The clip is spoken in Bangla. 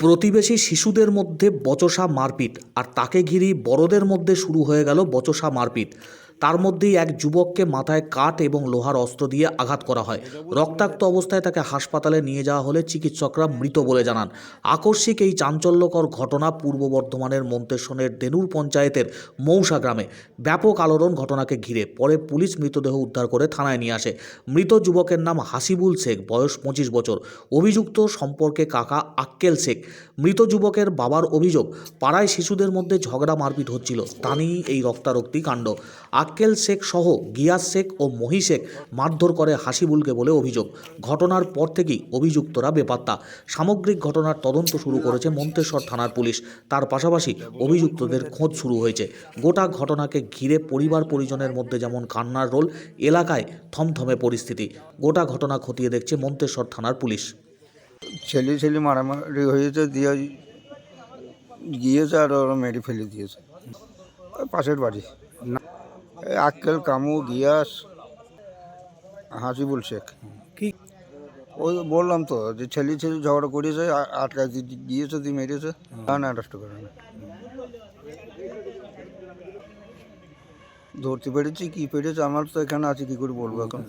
প্রতিবেশী শিশুদের মধ্যে বচসা মারপিট আর তাকে ঘিরেই বড়দের মধ্যে শুরু হয়ে গেল বচসা মারপিট। তার মধ্যেই এক যুবককে মাথায় কাঠ এবং লোহার অস্ত্র দিয়ে আঘাত করা হয়। রক্তাক্ত অবস্থায় তাকে হাসপাতালে নিয়ে যাওয়া হলে চিকিৎসকরা মৃত বলে জানান। আকস্মিক এই চাঞ্চল্যকর ঘটনা পূর্ব বর্ধমানের মন্তেশ্বরের দেনুর পঞ্চায়েতের মৌসা গ্রামে। ব্যাপক আলোড়ন ঘটনাকে ঘিরে, পরে পুলিশ মৃতদেহ উদ্ধার করে থানায় নিয়ে আসে। মৃত যুবকের নাম হাসিবুল শেখ, বয়স পঁচিশ বছর। অভিযুক্ত সম্পর্কে কাকা আক্কেল শেখ। মৃত যুবকের বাবার অভিযোগ, পাড়ায় শিশুদের মধ্যে ঝগড়া মারপিট হচ্ছিল। তা নিয়েই এই রক্তারক্তি কাণ্ড। আক্কেল শেখ সহ গিয়াস শেখ ও মহি শেখ মারধর করে হাসিবুলকে বলে অভিযোগ। ঘটনার পর থেকেই অভিযুক্তরা বেপাত্তা। সামগ্রিক ঘটনার তদন্ত শুরু করেছে মন্তেশ্বর থানার পুলিশ। তার পাশাপাশি অভিযুক্তদের খোঁজ শুরু হয়েছে। গোটা ঘটনাকে ঘিরে পরিবার পরিজনের মধ্যে যেমন কান্নার রোল, এলাকায় থমথমে পরিস্থিতি। গোটা ঘটনা খতিয়ে দেখছে মন্তেশ্বর থানার পুলিশ। ছেলে ছেলে মারামারি হয়েছে, দিয়ে গিয়েছে আর মেরে ফেলে দিয়েছে। পাশের বাড়ি। আক্কেল কামু গিয়াস হাসিবুল শেখ। কি? ওই বললাম তো যে ছেলে ছেলে ঝগড়া করেছে আটকা দিয়েছে দিয়ে মেরেছে না না অ্যারেস্ট করে না। ধরতে পেরেছি কি পেরেছে আমার তো এখানে আছে কি করে বলব এখন?